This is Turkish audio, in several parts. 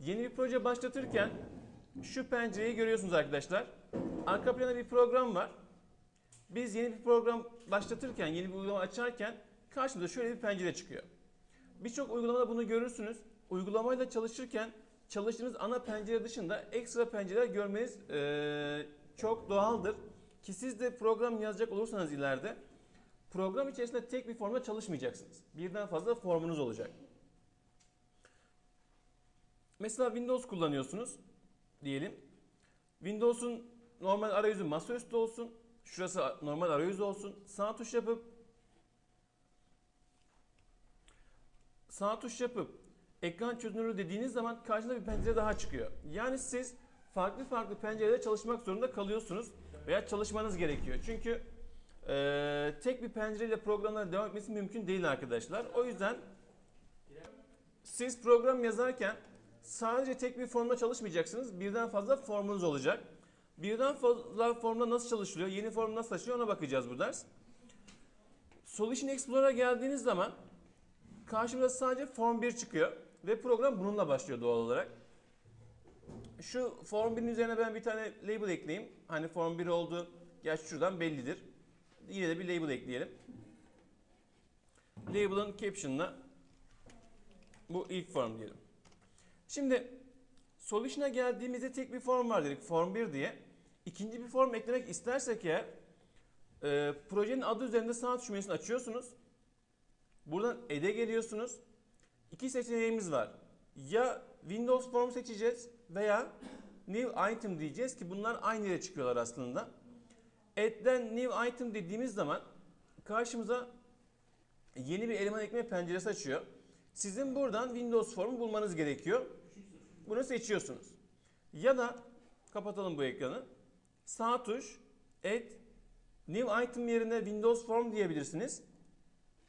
Yeni bir proje başlatırken şu pencereyi görüyorsunuz arkadaşlar. Arka planda bir program var. Biz yeni bir program başlatırken, yeni bir uygulama açarken karşımıza şöyle bir pencere çıkıyor. Birçok uygulamada bunu görürsünüz. Uygulamayla çalışırken çalıştığınız ana pencere dışında ekstra pencereler görmeniz eee, çok doğaldır. Ki siz de program yazacak olursanız ileride program içerisinde tek bir formda çalışmayacaksınız. Birden fazla formunuz olacak. Mesela Windows kullanıyorsunuz diyelim. Windows'un normal arayüzü masaüstü olsun. Şurası normal arayüz olsun. Sağ tuş yapıp sağ tuş yapıp ekran çözünürlüğü dediğiniz zaman karşınıza bir pencere daha çıkıyor. Yani siz farklı farklı pencerede çalışmak zorunda kalıyorsunuz veya çalışmanız gerekiyor. Çünkü eee, tek bir pencereyle programların devam etmesi mümkün değil arkadaşlar. O yüzden siz program yazarken sadece tek bir formda çalışmayacaksınız. Birden fazla formunuz olacak. Birden fazla formda nasıl çalışılıyor, yeni form nasıl çalışıyor ona bakacağız bu ders. Solution Explorer'a geldiğiniz zaman karşımıza sadece form 1 çıkıyor ve program bununla başlıyor doğal olarak. Şu form 1'in üzerine ben bir tane label ekleyeyim. Hani form 1 oldu, gerçi şuradan bellidir. Yine de bir label ekleyelim. Label'ın caption'ına bu ilk form diyelim. Şimdi Solution'a geldiğimizde tek bir form var dedik. Form 1 diye. İkinci bir form eklemek istersek eğer e, projenin adı üzerinde tuş menüsünü açıyorsunuz. Buradan Add'e geliyorsunuz. İki seçeneğimiz var. Ya Windows Form seçeceğiz veya New Item diyeceğiz ki bunlar aynı yere çıkıyorlar aslında. Add'den New Item dediğimiz zaman karşımıza yeni bir eleman ekleme penceresi açıyor. Sizin buradan Windows Form'u bulmanız gerekiyor. Bunu seçiyorsunuz. Ya da kapatalım bu ekranı. Sağ tuş Add New Item yerine Windows Form diyebilirsiniz.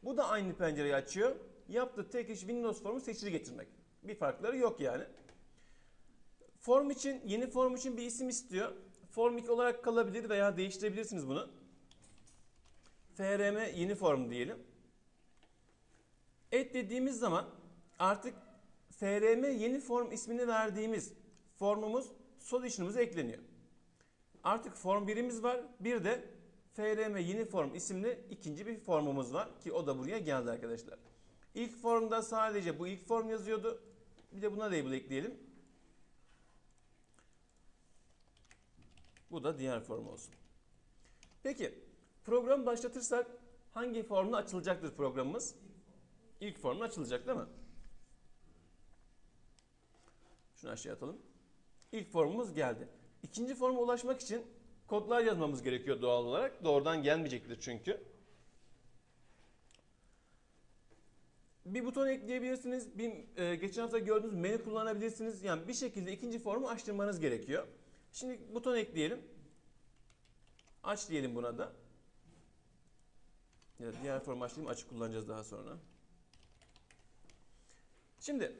Bu da aynı pencereyi açıyor. Yaptığı tek iş Windows Form'u seçili getirmek. Bir farkları yok yani. Form için, yeni form için bir isim istiyor. Form 2 olarak kalabilir veya değiştirebilirsiniz bunu. FRM yeni form diyelim. Et dediğimiz zaman artık FRM yeni form ismini verdiğimiz formumuz solution'ımıza ekleniyor. Artık form birimiz var. Bir de FRM yeni form isimli ikinci bir formumuz var ki o da buraya geldi arkadaşlar. İlk formda sadece bu ilk form yazıyordu. Bir de buna label ekleyelim. Bu da diğer form olsun. Peki program başlatırsak hangi formla açılacaktır programımız? İlk formla açılacak değil mi? Şunu aşağıya atalım. İlk formumuz geldi. İkinci forma ulaşmak için kodlar yazmamız gerekiyor doğal olarak. Doğrudan gelmeyecektir çünkü. Bir buton ekleyebilirsiniz. Bir, e, geçen hafta gördüğünüz menü kullanabilirsiniz. Yani bir şekilde ikinci formu açtırmanız gerekiyor. Şimdi buton ekleyelim. Aç diyelim buna da. Ya diğer formu açayım. Açık kullanacağız daha sonra. Şimdi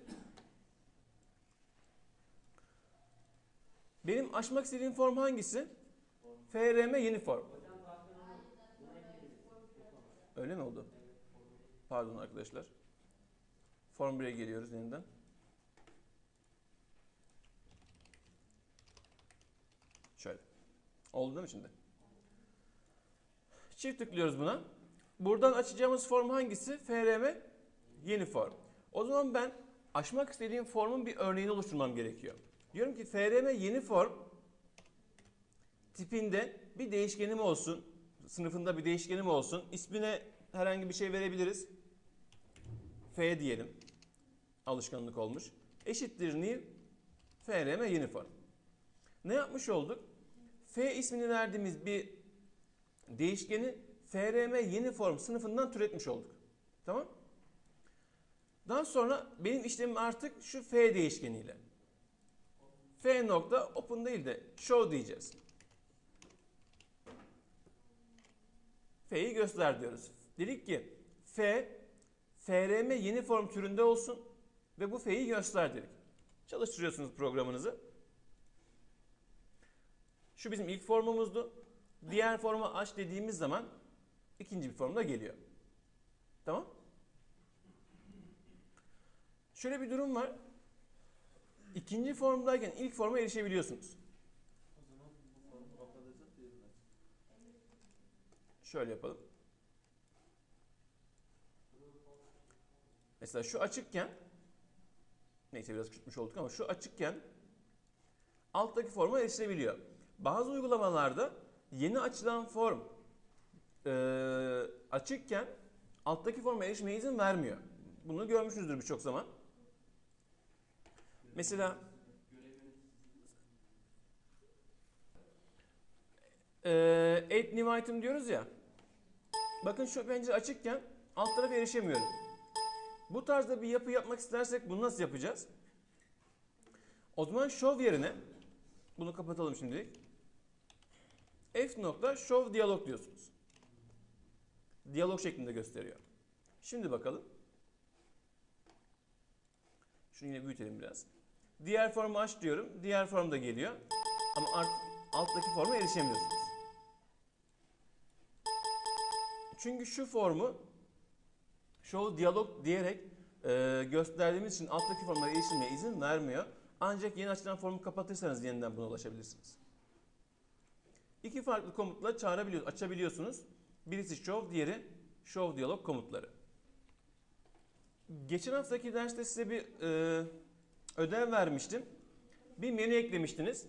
benim açmak istediğim form hangisi? FRM yeni form. Öyle mi oldu? Pardon arkadaşlar. Form 1'e geliyoruz yeniden. Şöyle. Oldu değil mi şimdi? Çift tıklıyoruz buna. Buradan açacağımız form hangisi? FRM yeni form. O zaman ben açmak istediğim formun bir örneğini oluşturmam gerekiyor. Diyorum ki FRM yeni form tipinde bir değişkenim olsun. Sınıfında bir değişkenim olsun. İsmine herhangi bir şey verebiliriz. F diyelim. Alışkanlık olmuş. Eşittir new FRM yeni form. Ne yapmış olduk? F ismini verdiğimiz bir değişkeni FRM yeni form sınıfından türetmiş olduk. Tamam? Daha sonra benim işlemim artık şu F değişkeniyle. F nokta open değil de show diyeceğiz. F'yi göster diyoruz. Dedik ki F FRM yeni form türünde olsun ve bu F'yi göster dedik. Çalıştırıyorsunuz programınızı. Şu bizim ilk formumuzdu. Diğer formu aç dediğimiz zaman ikinci bir formda geliyor. Tamam? Şöyle bir durum var. ikinci formdayken ilk forma erişebiliyorsunuz. Şöyle yapalım. Mesela şu açıkken neyse biraz küçültmüş olduk ama şu açıkken alttaki forma erişilebiliyor. Bazı uygulamalarda yeni açılan form e, açıkken alttaki forma erişmeye izin vermiyor. Bunu görmüşsünüzdür birçok zaman. Mesela e, add new item diyoruz ya. Bakın şu pencere açıkken alt tarafa erişemiyorum. Bu tarzda bir yapı yapmak istersek bunu nasıl yapacağız? O zaman show yerine bunu kapatalım şimdilik. F nokta show diyalog diyorsunuz. Diyalog şeklinde gösteriyor. Şimdi bakalım. Şunu yine büyütelim biraz. Diğer formu aç diyorum. Diğer form da geliyor. Ama art, alttaki forma erişemiyorsunuz. Çünkü şu formu show diyalog diyerek e, gösterdiğimiz için alttaki formlara erişilmeye izin vermiyor. Ancak yeni açılan formu kapatırsanız yeniden buna ulaşabilirsiniz. İki farklı komutla çağırabiliyor, açabiliyorsunuz. Birisi show, diğeri show diyalog komutları. Geçen haftaki derste size bir e, ödev vermiştim. Bir menü eklemiştiniz.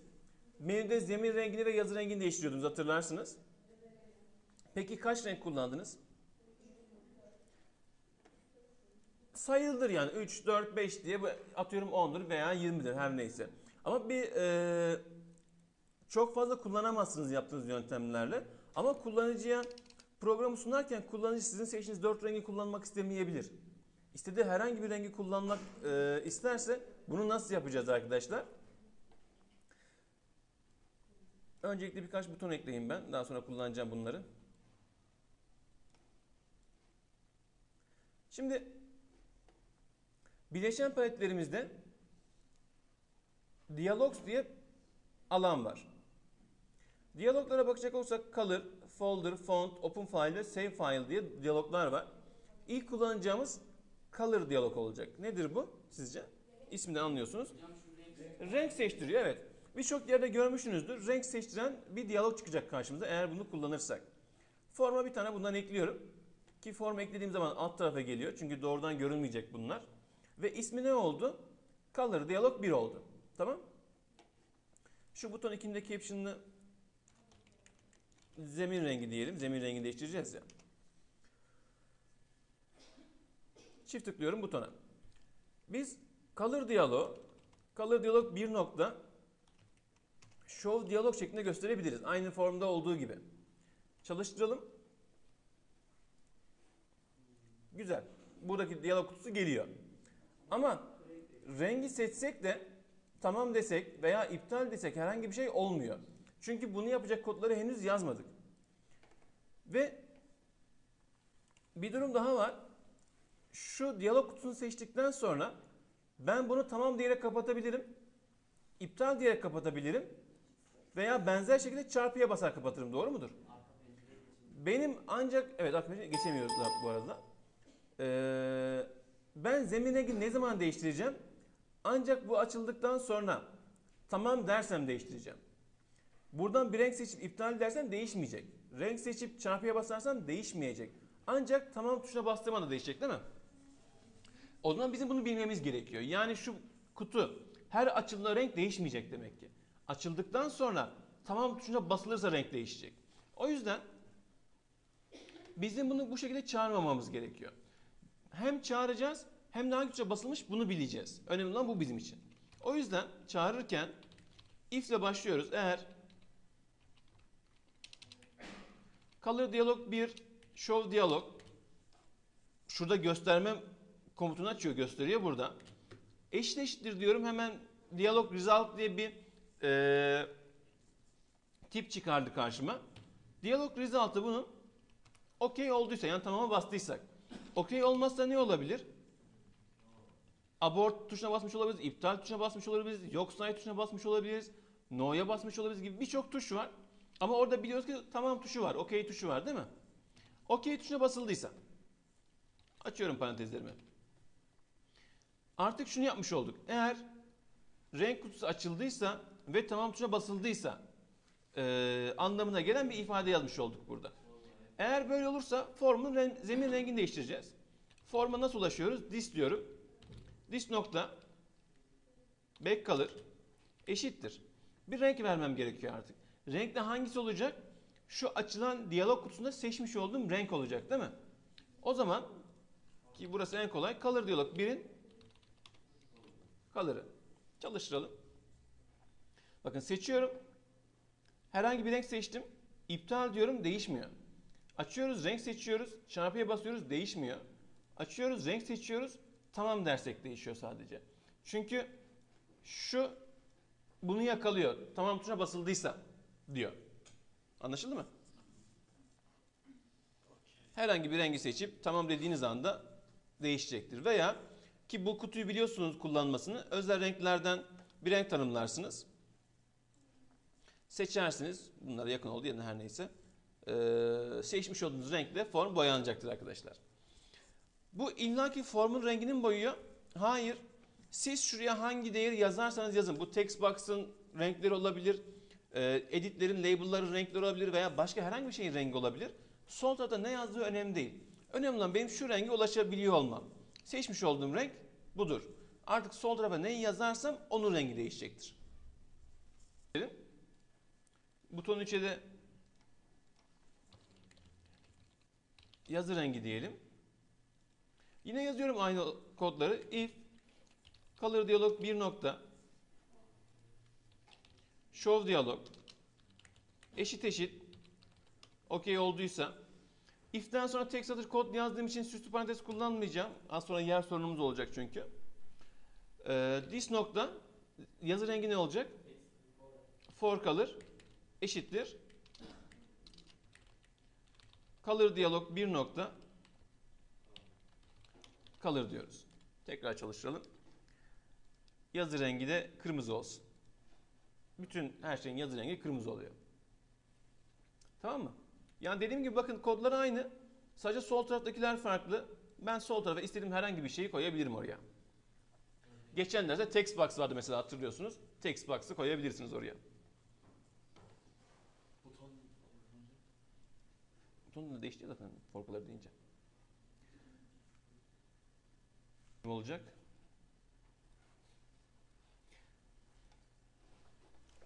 Menüde zemin rengini ve yazı rengini değiştiriyordunuz hatırlarsınız. Peki kaç renk kullandınız? Sayılıdır yani 3, 4, 5 diye atıyorum 10'dur veya 20'dir her neyse. Ama bir e, çok fazla kullanamazsınız yaptığınız yöntemlerle. Ama kullanıcıya programı sunarken kullanıcı sizin seçtiğiniz 4 rengi kullanmak istemeyebilir. İstediği herhangi bir rengi kullanmak e, isterse bunu nasıl yapacağız arkadaşlar? Öncelikle birkaç buton ekleyeyim ben. Daha sonra kullanacağım bunları. Şimdi bileşen paletlerimizde Dialogs diye alan var. Diyaloglara bakacak olursak Color, Folder, Font, Open File ve Save File diye diyaloglar var. İlk kullanacağımız Color diyalog olacak. Nedir bu sizce? İsminden anlıyorsunuz. Renk seçtiriyor evet. Birçok yerde görmüşsünüzdür. Renk seçtiren bir diyalog çıkacak karşımıza eğer bunu kullanırsak. Forma bir tane bundan ekliyorum. Ki form eklediğim zaman alt tarafa geliyor. Çünkü doğrudan görünmeyecek bunlar. Ve ismi ne oldu? Color diyalog 1 oldu. Tamam? Şu buton ikindeki caption'ını zemin rengi diyelim. Zemin rengini değiştireceğiz ya. Çift tıklıyorum butona. Biz color diyalog, color diyalog bir nokta show diyalog şeklinde gösterebiliriz. Aynı formda olduğu gibi. Çalıştıralım. Güzel. Buradaki diyalog kutusu geliyor. Ama rengi seçsek de tamam desek veya iptal desek herhangi bir şey olmuyor. Çünkü bunu yapacak kodları henüz yazmadık. Ve bir durum daha var. Şu diyalog kutusunu seçtikten sonra ben bunu tamam diyerek kapatabilirim. iptal diyerek kapatabilirim. Veya benzer şekilde çarpıya basar kapatırım. Doğru mudur? Benim ancak evet arka pencereye geçemiyoruz bu arada. Ee, ben zemin ne zaman değiştireceğim? Ancak bu açıldıktan sonra tamam dersem değiştireceğim. Buradan bir renk seçip iptal dersen değişmeyecek. Renk seçip çarpıya basarsan değişmeyecek. Ancak tamam tuşuna bastığım anda değişecek değil mi? O zaman bizim bunu bilmemiz gerekiyor. Yani şu kutu her açıldığında renk değişmeyecek demek ki. Açıldıktan sonra tamam tuşuna basılırsa renk değişecek. O yüzden bizim bunu bu şekilde çağırmamamız gerekiyor. Hem çağıracağız hem de hangi tuşa basılmış bunu bileceğiz. Önemli olan bu bizim için. O yüzden çağırırken if ile başlıyoruz. Eğer color diyalog 1 show diyalog şurada gösterme komutunu açıyor gösteriyor burada. Eşit eşittir diyorum hemen diyalog result diye bir eee, tip çıkardı karşıma. Diyalog result'ı bunun okey olduysa yani tamama bastıysak. Okey olmazsa ne olabilir? Abort tuşuna basmış olabiliriz, iptal tuşuna basmış olabiliriz, yok say tuşuna basmış olabiliriz, no'ya basmış olabiliriz gibi birçok tuş var. Ama orada biliyoruz ki tamam tuşu var, okey tuşu var değil mi? Okey tuşuna basıldıysa. Açıyorum parantezlerimi. Artık şunu yapmış olduk. Eğer renk kutusu açıldıysa ve tamam tuşuna basıldıysa e, anlamına gelen bir ifade yazmış olduk burada. Eğer böyle olursa formun ren- zemin rengini değiştireceğiz. Forma nasıl ulaşıyoruz? Dis diyorum. Dis nokta back color eşittir. Bir renk vermem gerekiyor artık. Renk de hangisi olacak? Şu açılan diyalog kutusunda seçmiş olduğum renk olacak değil mi? O zaman ki burası en kolay color diyalog 1'in color'ı. Çalıştıralım. Bakın seçiyorum. Herhangi bir renk seçtim. İptal diyorum değişmiyor. Açıyoruz renk seçiyoruz. Çarpıya basıyoruz değişmiyor. Açıyoruz renk seçiyoruz. Tamam dersek değişiyor sadece. Çünkü şu bunu yakalıyor. Tamam tuşuna basıldıysa diyor. Anlaşıldı mı? Herhangi bir rengi seçip tamam dediğiniz anda değişecektir. Veya ki bu kutuyu biliyorsunuz kullanmasını özel renklerden bir renk tanımlarsınız. Seçersiniz. Bunlara yakın olduğu yerine her neyse. Ee, seçmiş olduğunuz renkle form boyanacaktır arkadaşlar. Bu illaki formun renginin boyuyor. Hayır. Siz şuraya hangi değeri yazarsanız yazın. Bu text box'ın renkleri olabilir. e, editlerin, label'ların renkleri olabilir veya başka herhangi bir şeyin rengi olabilir. Sol tarafta ne yazdığı önemli değil. Önemli olan benim şu renge ulaşabiliyor olmam. Seçmiş olduğum renk budur. Artık sol tarafa neyi yazarsam onun rengi değişecektir. Butonun içe de yazı rengi diyelim. Yine yazıyorum aynı kodları. If color diyalog bir nokta show diyalog eşit eşit okey olduysa if'ten sonra tek satır kod yazdığım için süslü parantez kullanmayacağım. Az sonra yer sorunumuz olacak çünkü. Ee, this nokta yazı rengi ne olacak? For color eşittir. Color diyalog bir nokta color diyoruz. Tekrar çalıştıralım. Yazı rengi de kırmızı olsun. Bütün her şeyin yazı rengi kırmızı oluyor. Tamam mı? Yani dediğim gibi bakın kodlar aynı. Sadece sol taraftakiler farklı. Ben sol tarafa istediğim herhangi bir şeyi koyabilirim oraya. Geçen derste text box vardı mesela hatırlıyorsunuz. Text box'ı koyabilirsiniz oraya. Buton Buton da değişti zaten forkuları deyince. Ne olacak?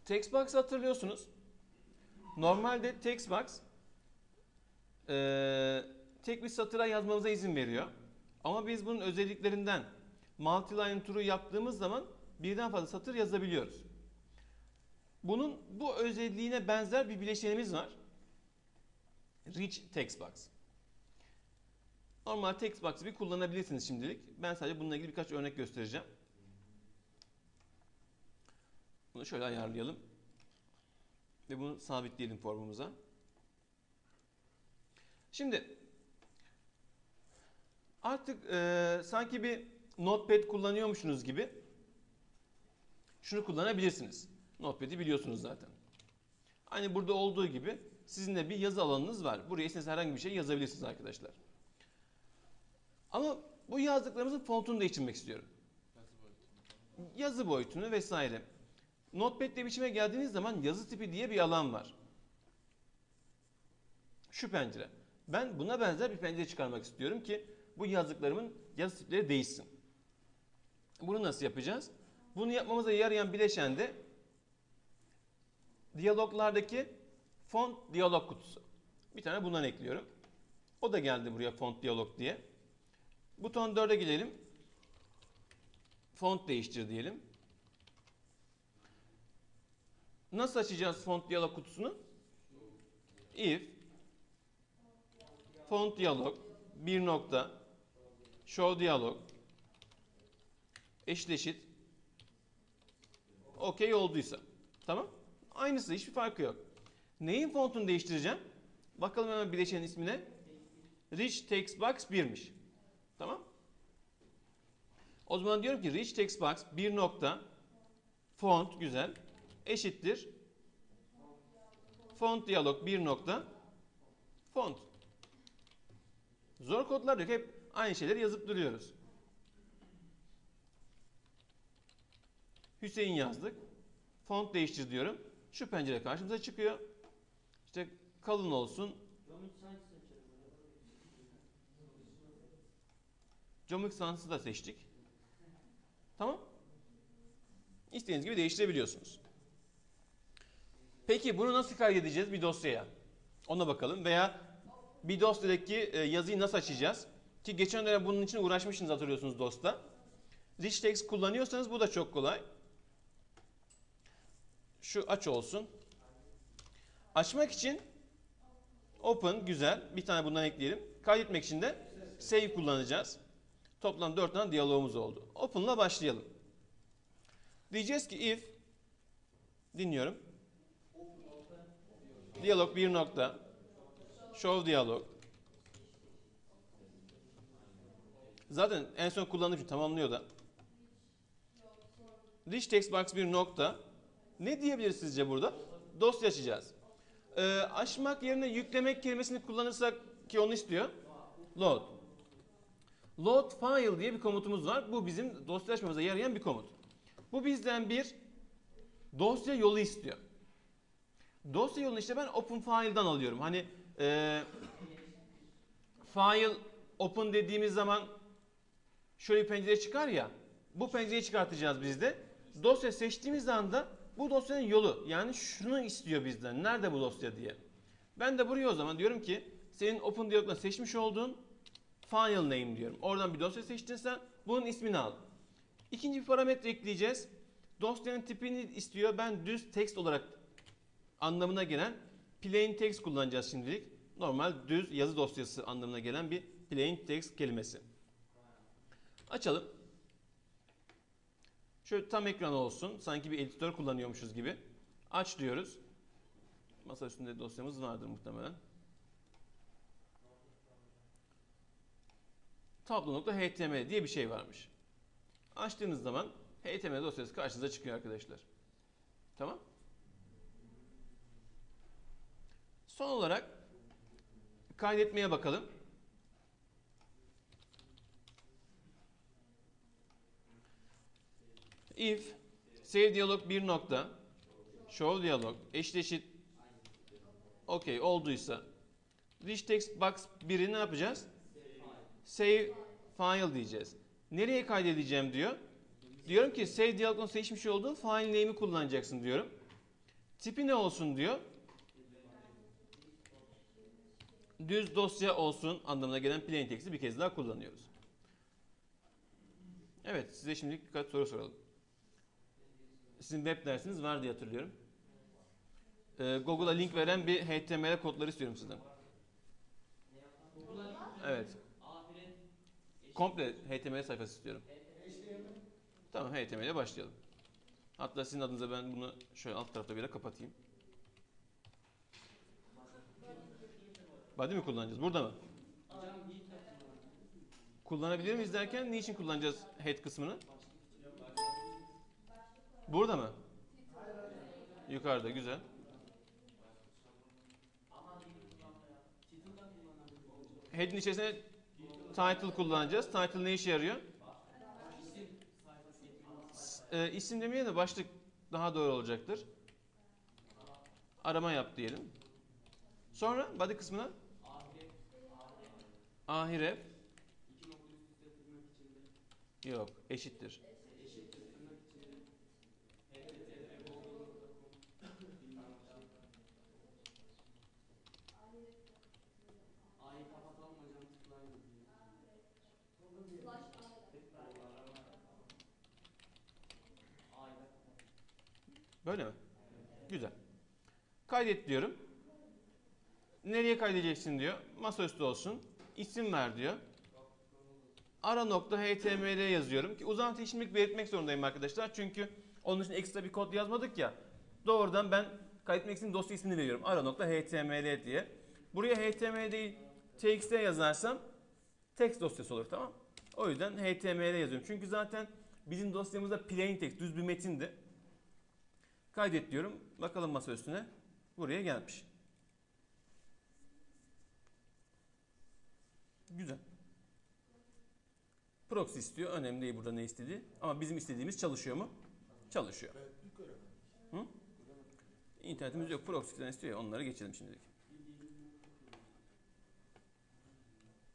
Text box hatırlıyorsunuz. Normalde text box eee, tek bir satıra yazmanıza izin veriyor. Ama biz bunun özelliklerinden multi-line turu yaptığımız zaman birden fazla satır yazabiliyoruz. Bunun bu özelliğine benzer bir bileşenimiz var. Rich Text Box. Normal text box'ı bir kullanabilirsiniz şimdilik. Ben sadece bununla ilgili birkaç örnek göstereceğim. Bunu şöyle ayarlayalım. Ve bunu sabitleyelim formumuza. Şimdi artık eee, sanki bir notepad kullanıyormuşsunuz gibi şunu kullanabilirsiniz. Notepad'i biliyorsunuz zaten. Aynı burada olduğu gibi sizin de bir yazı alanınız var. Buraya istediğiniz herhangi bir şey yazabilirsiniz arkadaşlar. Ama bu yazdıklarımızın fontunu değiştirmek istiyorum. Yazı boyutunu vesaire. Notepad'de biçime geldiğiniz zaman yazı tipi diye bir alan var. Şu pencere. Ben buna benzer bir pencere çıkarmak istiyorum ki bu yazdıklarımın yazı tipleri değişsin. Bunu nasıl yapacağız? Bunu yapmamıza yarayan bileşen de diyaloglardaki font diyalog kutusu. Bir tane bundan ekliyorum. O da geldi buraya font diyalog diye. Buton 4'e gidelim. Font değiştir diyelim. Nasıl açacağız font diyalog kutusunu? If font diyalog bir nokta show diyalog eşit okey olduysa. Tamam? Aynısı hiçbir farkı yok. Neyin fontunu değiştireceğim? Bakalım hemen bileşenin ismine. Rich Text Box 1'miş. Tamam? O zaman diyorum ki Rich Text Box 1 nokta font güzel eşittir font diyalog 1 nokta font. Zor kodlar yok. Hep aynı şeyleri yazıp duruyoruz. Hüseyin yazdık. Font değiştir diyorum. Şu pencere karşımıza çıkıyor. İşte kalın olsun. Comic Sans'ı da seçtik. Tamam. İstediğiniz gibi değiştirebiliyorsunuz. Peki bunu nasıl kaydedeceğiz bir dosyaya? Ona bakalım. Veya bir dosyadaki e, yazıyı nasıl açacağız? Ki geçen dönem bunun için uğraşmışsınız hatırlıyorsunuz DOS'ta. Rich text kullanıyorsanız bu da çok kolay. Şu aç olsun. Açmak için open güzel. Bir tane bundan ekleyelim. Kaydetmek için de save kullanacağız. Toplam 4 tane diyalogumuz oldu. Open'la başlayalım. Diyeceğiz ki if dinliyorum. Diyalog bir nokta. Show diyalog. Zaten en son kullandığım için tamamlıyor da. Rich text box bir nokta. Ne diyebiliriz sizce burada? Dosya açacağız. Ee, açmak yerine yüklemek kelimesini kullanırsak ki onu istiyor. Load. Load file diye bir komutumuz var. Bu bizim dosya açmamıza yarayan bir komut. Bu bizden bir dosya yolu istiyor. Dosya yolunu işte ben open file'dan alıyorum. Hani e, file open dediğimiz zaman şöyle bir pencere çıkar ya. Bu pencereyi çıkartacağız biz de. Dosya seçtiğimiz anda bu dosyanın yolu yani şunu istiyor bizden. Nerede bu dosya diye. Ben de buraya o zaman diyorum ki senin open diyalogla seçmiş olduğun file name diyorum. Oradan bir dosya seçtin sen bunun ismini al. İkinci bir parametre ekleyeceğiz. Dosyanın tipini istiyor. Ben düz text olarak anlamına gelen plain text kullanacağız şimdilik. Normal düz yazı dosyası anlamına gelen bir plain text kelimesi. Açalım. Şöyle tam ekran olsun. Sanki bir editör kullanıyormuşuz gibi. Aç diyoruz. Masa üstünde dosyamız vardır muhtemelen. Tablo.html diye bir şey varmış. Açtığınız zaman HTML dosyası karşınıza çıkıyor arkadaşlar. Tamam. Son olarak kaydetmeye bakalım. If save diyalog bir nokta show diyalog eşit eşit okey olduysa rich text box 1'i ne yapacağız? Save file diyeceğiz. Nereye kaydedeceğim diyor. Diyorum ki save diyalogun seçmiş olduğun file name'i kullanacaksın diyorum. Tipi ne olsun diyor. Düz dosya olsun anlamına gelen plain text'i bir kez daha kullanıyoruz. Evet size şimdi birkaç soru soralım. Sizin web dersiniz var diye hatırlıyorum. Ee, Google'a link veren bir HTML kodları istiyorum sizden. Evet. Komple HTML sayfası istiyorum. Tamam HTML ile başlayalım. Hatta sizin adınıza ben bunu şöyle alt tarafta bir yere kapatayım. Body mi kullanacağız? Burada mı? Kullanabilir miyiz derken niçin kullanacağız head kısmını? Burada mı? Yukarıda güzel. Head'in içerisine title kullanacağız. Title ne işe yarıyor? E, isim demeye de başlık daha doğru olacaktır. Arama yap diyelim. Sonra body kısmına ahiref yok eşittir. Böyle mi? Güzel. Kaydet diyorum. Nereye kaydedeceksin diyor. Masaüstü olsun. İsim ver diyor. Ara nokta html yazıyorum ki uzantıyı şimdilik belirtmek zorundayım arkadaşlar. Çünkü onun için ekstra bir kod yazmadık ya. Doğrudan ben kaydetmek için dosya ismini veriyorum. Ara nokta html diye. Buraya html değil txt yazarsam text dosyası olur tamam O yüzden html yazıyorum. Çünkü zaten bizim dosyamızda plain text düz bir metindi. Kaydet diyorum. Bakalım masa üstüne. Buraya gelmiş. Güzel. Proxy istiyor. Önemli değil burada ne istediği. Ama bizim istediğimiz çalışıyor mu? çalışıyor. Hı? İnternetimiz yok. Proxy'den istiyor ya onları geçelim şimdilik.